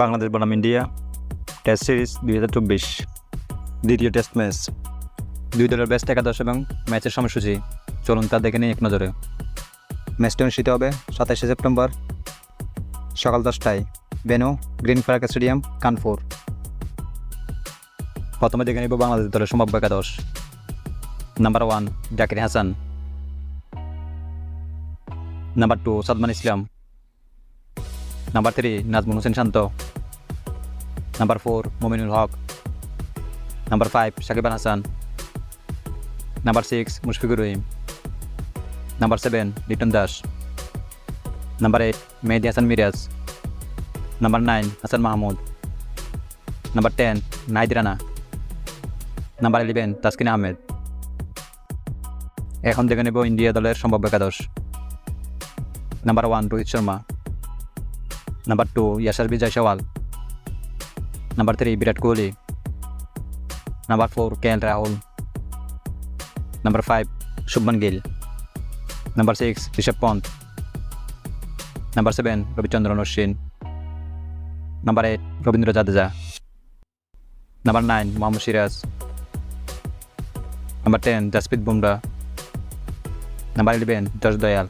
বাংলাদেশ বনাম India test series দুই হাজার চব্বিশ। দ্বিতীয় টেস্ট ম্যাচ দুই দলের বেস্ট একাদশ এবং ম্যাচের সময়সূচি। চলুন তা দেখে নিই এক নজরে। ম্যাচটি অনুষ্ঠিত হবে সাতাশে সেপ্টেম্বর সকাল দশটায়। বেনু গ্রিন পার্ক স্টেডিয়াম, কানপুর। প্রথমে দেখে নিব বাংলাদেশ দলের সম্ভাব্য একাদশ। Number one Zakir Hasan. Number two Shadman Islam. Number three Najmul Hossain Shanto number four Mominul Haque number five Shakib Al Hasan number six Mushfiqur Rahim number seven Liton Das number eight Mehidy Hasan Miraz number nine Hasan Mahmud number ten Nahid Rana number eleven Taskin Ahmed এখন দেখে নেব India দলের সম্ভাব্য একাদশ। Number one Rohit Sharma number two Yashasvi Jaiswal number three Virat Kohli number four K L Rahul number five Shubman Gill number six Rishabh Pant number seven Ravichandran Ashwin number eight Ravindra Jadeja number nine Mohammed Siraj number ten Jasprit Bumrah number eleven Yash Dayal